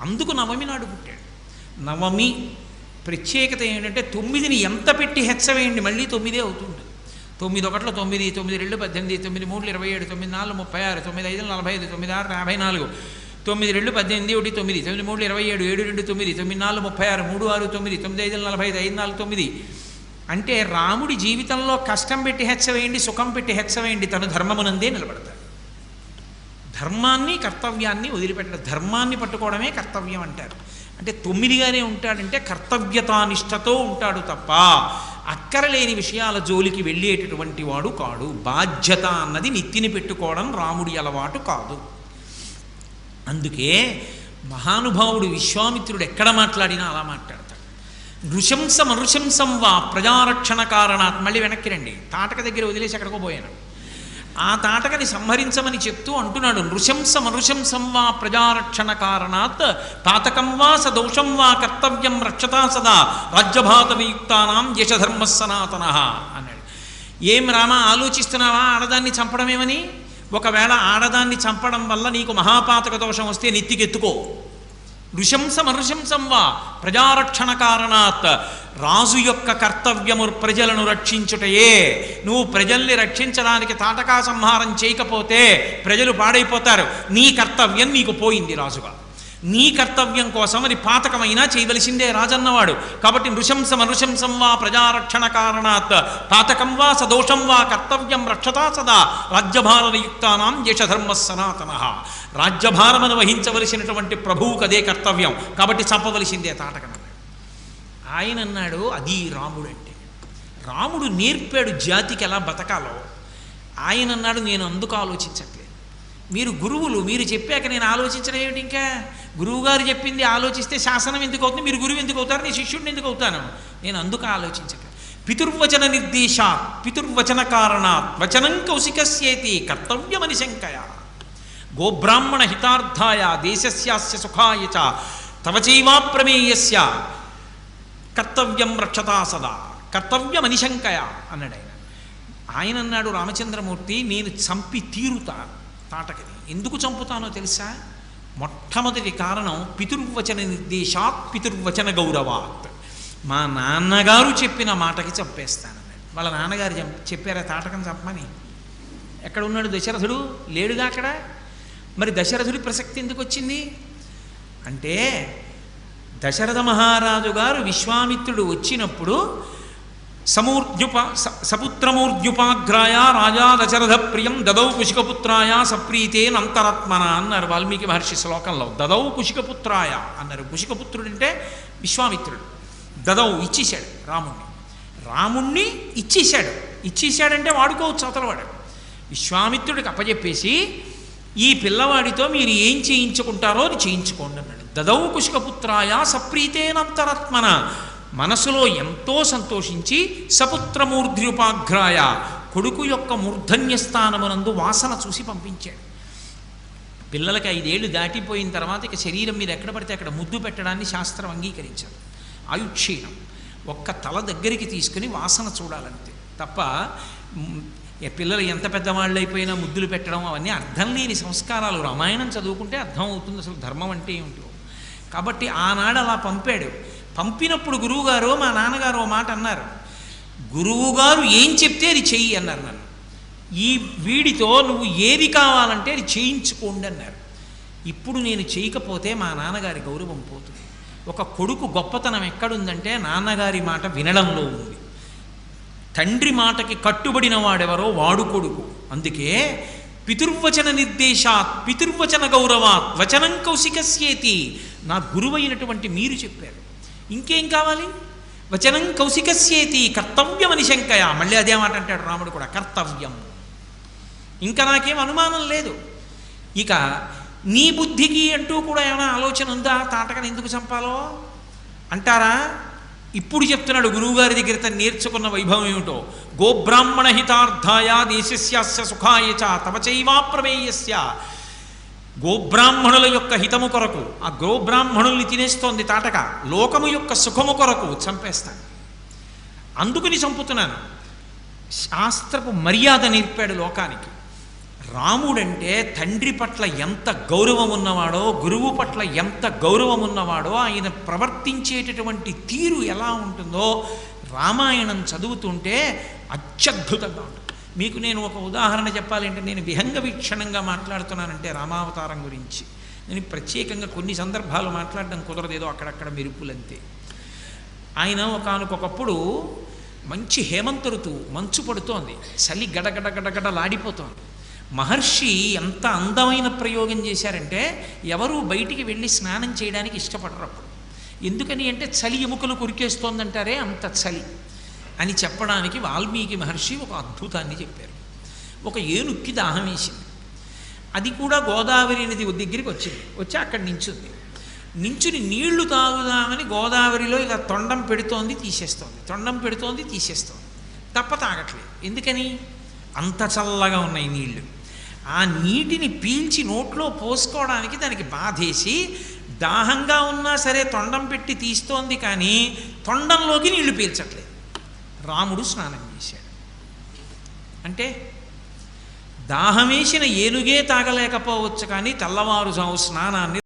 అందుకు నవమి నాడు పుట్టాడు. నవమి ప్రత్యేకత ఏంటంటే తొమ్మిదిని ఎంత పెట్టి హెచ్చవేయండి మళ్ళీ తొమ్మిదే అవుతుంది తొమ్మిది ఒకట్లో తొమ్మిది తొమ్మిది రెండు పద్దెనిమిది తొమ్మిది మూడు ఇరవై ఏడు తొమ్మిది నాలుగు ముప్పై ఆరు తొమ్మిది ఐదు నలభై ఐదు తొమ్మిది ఆరు యాభై నాలుగు. తొమ్మిది రెండు పద్దెనిమిది ఒకటి తొమ్మిది. తొమ్మిది మూడు ఇరవై ఏడు ఏడు రెండు తొమ్మిది. తొమ్మిది నాలుగు ముప్పై ఆరు మూడు ఆరు తొమ్మిది. తొమ్మిది ఐదు నలభై ఐదు ఐదు నాలుగు తొమ్మిది. అంటే రాముడి జీవితంలో కష్టం పెట్టి హెచ్చవేయండి సుఖం పెట్టి హెచ్చవేయండి తను ధర్మమునందే నిలబడతాడు. ధర్మాన్ని కర్తవ్యాన్ని వదిలిపెట్టడం ధర్మాన్ని పట్టుకోవడమే కర్తవ్యం అంటారు. అంటే తొమ్మిదిగానే ఉంటాడంటే కర్తవ్యతానిష్టతో ఉంటాడు తప్ప అక్కరలేని విషయాల జోలికి వెళ్ళేటటువంటి వాడు కాడు. బాధ్యత అన్నది నెత్తిని పెట్టుకోవడం రాముడి అలవాటు కాదు. అందుకే మహానుభావుడు విశ్వామిత్రుడు ఎక్కడ మాట్లాడినా అలా మాట్లాడతాడు. నృశంసం అనృశంసం వా ప్రజారక్షణ కారణాత్ మళ్ళీ వెనక్కి రండి. తాటక దగ్గర వదిలేసి ఎక్కడికో పోయాను. ఆ తాటకని సంహరించమని చెప్తూ అంటున్నాడు నృశంసం అనృశంసం వా ప్రజారక్షణ కారణాత్ పాతకం వా సదోషం వా కర్తవ్యం రక్షతా సదా రాజ్యభాతవియుక్తానాం యశధర్మ సనాతన అన్నాడు. ఏం రామ ఆలోచిస్తున్నావా ఆడదాన్ని చంపడమేమని ఒకవేళ ఆడదాన్ని చంపడం వల్ల నీకు మహాపాతక దోషం వస్తే నెత్తికెత్తుకో. నృశంసం వా ప్రజారక్షణ కారణాత్ రాజు యొక్క కర్తవ్యము ప్రజలను రక్షించుటయే. నువ్వు ప్రజల్ని రక్షించడానికి తాటకా సంహారం చేయకపోతే ప్రజలు పాడైపోతారు. నీ కర్తవ్యం నీకు పోయింది రాజుగా. నీ కర్తవ్యం కోసం అది పాతకమైనా చేయవలసిందే రాజన్నవాడు. కాబట్టి నృశంసం అనృశంసం వా ప్రజారక్షణ కారణాత్. పాతకం వా సదోషం వా కర్తవ్యం రక్షతా సదా. రాజ్యభారయుక్తానాం యశధర్మ సనాతన. రాజ్యభారమను వహించవలసినటువంటి ప్రభువుకు అదే కర్తవ్యం. కాబట్టి చంపవలసిందే తాటకన ఆయన అన్నాడు అది రాముడు అంటే రాముడు నేర్పాడు జాతికి ఎలా బతకాలో. ఆయన అన్నాడు నేను అందుకు ఆలోచించట్లేదు. మీరు గురువులు మీరు చెప్పాక నేను ఆలోచించడం ఏమిటి ఇంకా? గురువుగారు చెప్పింది ఆలోచిస్తే శాసనం ఎందుకు అవుతుంది? మీరు గురువు ఎందుకు అవుతారు? నేను శిష్యుడిని ఎందుకు అవుతాను? నేను అందుకు ఆలోచించక. పితుర్వచన నిర్దేశా పితుర్వచన కారణాత్ వచనం కౌశికస్యేతి కర్తవ్యమని శంకయ. గోబ్రాహ్మణ హితార్థాయ దేశస్యాస్య సుఖాయ చ తవ చైవాప్రమేయస్య కర్తవ్యం రక్షతా సదా కర్తవ్యం అనిశంకయ అన్నాడు ఆయన. ఆయన అన్నాడు రామచంద్రమూర్తి నేను చంపి తీరుతాను. తాటకని ఎందుకు చంపుతానో తెలుసా? మొట్టమొదటి కారణం పితుర్వచన నిర్దేశాత్ పితుర్వచన గౌరవాత్. మా నాన్నగారు చెప్పిన మాటకి చంపేస్తానన్నాడు వాళ్ళ నాన్నగారు చెప్పారా తాటకం చంపమని? ఎక్కడ ఉన్నాడు దశరథుడు? లేడుగా అక్కడ? మరి దశరథుడి ప్రసక్తి ఎందుకు వచ్చింది? అంటే దశరథ మహారాజు గారు విశ్వామిత్రుడు వచ్చినప్పుడు సమూర్ద్యుప స- రాజా దశరథ ప్రియం దదౌ కుశికపుత్రాయ సప్రీతేనంతరాత్మన అన్నారు వాల్మీకి మహర్షి శ్లోకంలో. దదౌ కుశికపుత్రాయ అన్నారు. కుశికపుత్రుడు అంటే విశ్వామిత్రుడు. దదౌ ఇచ్చేశాడు రాముణ్ణి. రాముణ్ణి ఇచ్చేశాడు. ఇచ్చేశాడంటే వాడుకోవచ్చు అతలవాడు విశ్వామిత్రుడికి అప్పచెప్పేసి ఈ పిల్లవాడితో మీరు ఏం చేయించుకుంటారో అది చేయించుకోండి అన్నాడు. దదౌ కుశికపుత్రాయ సప్రీతేనంతరాత్మన మనసులో ఎంతో సంతోషించి సపుత్రమూర్ధ్యుపాఘ్రాయ కొడుకు యొక్క మూర్ధన్య స్థానమునందు వాసన చూసి పంపించాడు. పిల్లలకి ఐదేళ్ళు దాటిపోయిన తర్వాత ఇక శరీరం మీద ఎక్కడ పడితే అక్కడ ముద్దు పెట్టడాన్ని శాస్త్రం అంగీకరించారు. ఆయుక్షీణం. ఒక్క తల దగ్గరికి తీసుకుని వాసన చూడాలంతే. తప్ప పిల్లలు ఎంత పెద్దవాళ్ళు అయిపోయినా ముద్దులు పెట్టడం అవన్నీ అర్థం లేని సంస్కారాలు. రామాయణం చదువుకుంటే అర్థం అవుతుంది. అసలు ధర్మం అంటే ఏమిటో. కాబట్టి ఆనాడు అలా పంపాడు. పంపినప్పుడు గురువుగారు మా నాన్నగారు మాట అన్నారు. గురువుగారు ఏం చెప్తే అది చెయ్యి అన్నారు నన్ను. ఈ వీడితో నువ్వు ఏది కావాలంటే అది చేయించుకోండి అన్నారు. ఇప్పుడు నేను చేయకపోతే మా నాన్నగారి గౌరవం పోతుంది. ఒక కొడుకు గొప్పతనం ఎక్కడుందంటే నాన్నగారి మాట వినడంలో ఉంది. తండ్రి మాటకి కట్టుబడిన వాడెవరో వాడు కొడుకు. అందుకే పితుర్వచన నిర్దేశాత్ పితుర్వచన గౌరవాత్ వచనం కౌశికస్యేతి నా గురువైనటువంటి మీరు చెప్పారు. ఇంకేం కావాలి? వచనం కౌశికస్యేతి కర్తవ్యమని శంకయ. మళ్ళీ అదే మాట అంటాడు రాముడు కూడా కర్తవ్యం. ఇంకా నాకేం అనుమానం లేదు. ఇక నీ బుద్ధికి అంటూ కూడా ఏమైనా ఆలోచన ఉందా? తాటకని ఎందుకు చంపాలో? అంటారా? ఇప్పుడు చెప్తున్నాడు గురువుగారి దగ్గర తను నేర్చుకున్న వైభవం ఏమిటో. గోబ్రాహ్మణ హితార్థాయ దేశస్యాస్య సుఖాయ చ తవ చైవాప్రమేయస్య గోబ్రాహ్మణుల యొక్క హితము కొరకు ఆ గోబ్రాహ్మణుల్ని తినేస్తోంది తాటక. లోకము యొక్క సుఖము కొరకు చంపేస్తాను. అందుకుని చంపుతున్నాను. శాస్త్రపు మర్యాద నేర్పాడు లోకానికి. రాముడంటే తండ్రి పట్ల ఎంత గౌరవం ఉన్నవాడో గురువు పట్ల ఎంత గౌరవం ఉన్నవాడో ఆయన ప్రవర్తించేటటువంటి తీరు ఎలా ఉంటుందో రామాయణం చదువుతుంటే అత్యద్భుతంగా ఉంటుంది. మీకు నేను ఒక ఉదాహరణ చెప్పాలంటే నేను విహంగ వీక్షణంగా మాట్లాడుతున్నానంటే రామావతారం గురించి. నేను ప్రత్యేకంగా కొన్ని సందర్భాలు మాట్లాడడం కుదరదేదో అక్కడక్కడ మెరుపులంతే. ఆయన ఒకనకొకప్పుడు మంచి హేమంత ఋతువు మంచు పడుతోంది. చలి గడగడ లాడిపోతోంది. మహర్షి ఎంత అందమైన ప్రయోగం చేశారంటే ఎవరు బయటికి వెళ్ళి స్నానం చేయడానికి ఇష్టపడరు అప్పుడు. ఎందుకని అంటే చలి ఎముకలు కొరికేస్తోందంటారే అంత చలి. అని చెప్పడానికి వాల్మీకి మహర్షి ఒక అద్భుతాన్ని చెప్పారు. ఒక ఏనుక్కి దాహం వేసింది. అది కూడా గోదావరి నది దగ్గరికి వచ్చింది. వచ్చి అక్కడ నించుంది. నించుని నీళ్ళు తాగుదామని గోదావరిలో ఇలా తొండం పెడుతోంది తీసేస్తోంది. తొండం పెడుతోంది తీసేస్తోంది. తప్ప తాగట్లేదు. ఎందుకని? అంత చల్లగా ఉన్నాయి నీళ్ళు. ఆ నీటిని పీల్చి నోట్లో పోసుకోవడానికి దానికి బాధేసి దాహంగా ఉన్నా సరే తొండం పెట్టి తీస్తోంది కానీ తొండంలోకి నీళ్ళు పీల్చట్లేదు. రాముడు స్నానం చేశాడు. అంటే దాహమేసిన ఏనుగే తాగలేకపోవచ్చు కానీ తెల్లవారుజాము స్నానాన్ని